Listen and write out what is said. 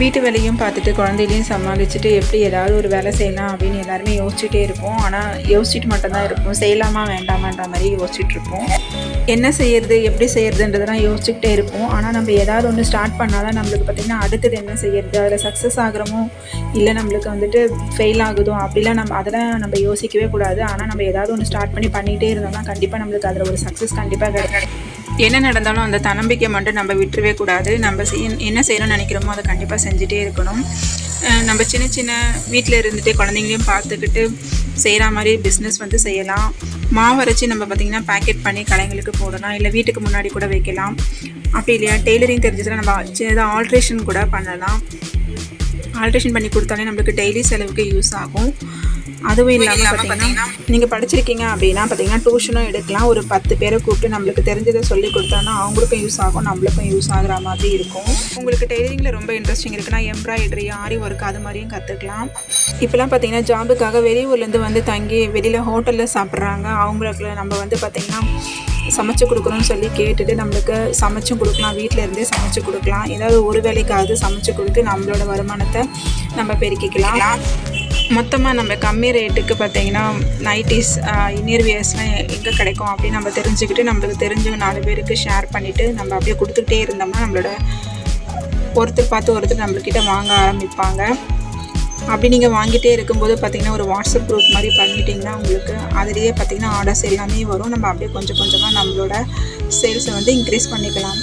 வீட்டு வேலையும் பார்த்துட்டு குழந்தைகளையும் சமாளிச்சுட்டு எப்படி ஏதாவது ஒரு வேலை செய்யலாம் அப்படின்னு எல்லாருமே யோசிச்சுட்டே இருப்போம். ஆனால் யோசிச்சுட்டு மட்டும்தான் இருப்போம். செய்யலாமா வேண்டாமான்ற மாதிரி யோசிச்சுட்டு இருப்போம். என்ன செய்யறது எப்படி செய்யறதுன்றதெல்லாம் யோசிச்சுக்கிட்டே இருப்போம். ஆனால் நம்ம ஏதாவது ஒன்று ஸ்டார்ட் பண்ணால் தான் நம்மளுக்கு பார்த்திங்கன்னா அடுத்தது என்ன செய்யறது அதில் சக்ஸஸ் ஆகிறமோ இல்லை நம்மளுக்கு வந்துட்டு ஃபெயில் ஆகுதோ அப்படிலாம் நம்ம அதெல்லாம் நம்ம யோசிக்கவே கூடாது. ஆனால் நம்ம ஏதாவது ஒன்று ஸ்டார்ட் பண்ணி பண்ணிகிட்டே இருந்தோம்னா கண்டிப்பாக நம்மளுக்கு அதில் ஒரு சக்ஸஸ் கண்டிப்பாக கிடைக்கும். என்ன நடந்தாலும் அந்த தன்னம்பிக்கை மட்டும் நம்ம விட்டுறவே கூடாது. நம்ம செய்- என்ன செய்யணும்னு நினைக்கிறோமோ அதை கண்டிப்பாக செஞ்சுட்டே இருக்கணும். நம்ம சின்ன சின்ன வீட்டில் இருந்துகிட்டே குழந்தைங்களையும் பார்த்துக்கிட்டு செய்கிற மாதிரி பிஸ்னஸ் வந்து செய்யலாம். மாவு அரைச்சி நம்ம பார்த்திங்கன்னா பேக்கெட் பண்ணி கடைங்களுக்கு போடலாம். இல்லை வீட்டுக்கு முன்னாடி கூட வைக்கலாம். அப்படி இல்லையா? டெய்லரிங் தெரிஞ்சதில் நம்ம சின்னதாக ஆல்ட்ரேஷன் கூட பண்ணலாம். ஆல்ட்ரேஷன் பண்ணி கொடுத்தாலே நம்மளுக்கு டெய்லி செலவுக்கு யூஸ் ஆகும். அதுவும் இல்லாமல் பார்த்தீங்கன்னா நீங்கள் படிச்சிருக்கீங்க அப்படின்னா பார்த்தீங்கன்னா டியூஷனும் எடுக்கலாம். ஒரு பத்து பேரை கூப்பிட்டு நம்மளுக்கு தெரிஞ்சதை சொல்லி கொடுத்தோன்னா அவங்களுக்கும் யூஸ் ஆகும் நம்மளுக்கும் யூஸ் ஆகுற மாதிரி இருக்கும். உங்களுக்கு டெய்லரிங்கில் ரொம்ப இன்ட்ரெஸ்டிங் இருக்குன்னா எம்ப்ராய்டரி ஆரி ஒர்க் அது மாதிரியும் கற்றுக்கலாம் இப்போலாம் பார்த்தீங்கன்னா ஜாபுக்காக வெளியூர்லேருந்து வந்து தங்கி வெளியில் ஹோட்டலில் சாப்பிட்றாங்க. அவங்களுக்கு நம்ம வந்து பார்த்திங்கன்னா சமைச்சு கொடுக்கணும்னு சொல்லி கேட்டுட்டு நம்மளுக்கு சமைச்சும் கொடுக்கலாம் வீட்டில் இருந்தே சமைச்சு கொடுக்கலாம். ஏதாவது ஒரு வேலைக்காவது சமைச்சு கொடுத்து நம்மளோட வருமானத்தை நம்ம பெருக்கிக்கலாம். மொத்தமாக நம்ம கம்மி ரேட்டுக்கு பார்த்தீங்கன்னா நைட்டிஸ் இன்னியர் வியர்ஸ்லாம் எங்கே கிடைக்கும் அப்படின்னு நம்ம தெரிஞ்சுக்கிட்டு நம்மளுக்கு தெரிஞ்ச நாலு பேருக்கு ஷேர் பண்ணிவிட்டு நம்ம அப்படியே கொடுத்துக்கிட்டே இருந்தோம்னா நம்மளோட ஒருத்தர் பார்த்து ஒருத்தர் நம்மள்கிட்ட வாங்க ஆரம்பிப்பாங்க. அப்படி நீங்கள் வாங்கிட்டே இருக்கும்போது பார்த்தீங்கன்னா ஒரு வாட்ஸ்அப் குரூப் மாதிரி பண்ணிட்டீங்கன்னா உங்களுக்கு அதுலேயே பார்த்தீங்கன்னா ஆர்டர்ஸ் எல்லாமே வரும். நம்ம அப்படியே கொஞ்சம் கொஞ்சமாக நம்மளோட சேல்ஸை வந்து இன்க்ரீஸ் பண்ணிக்கலாம்.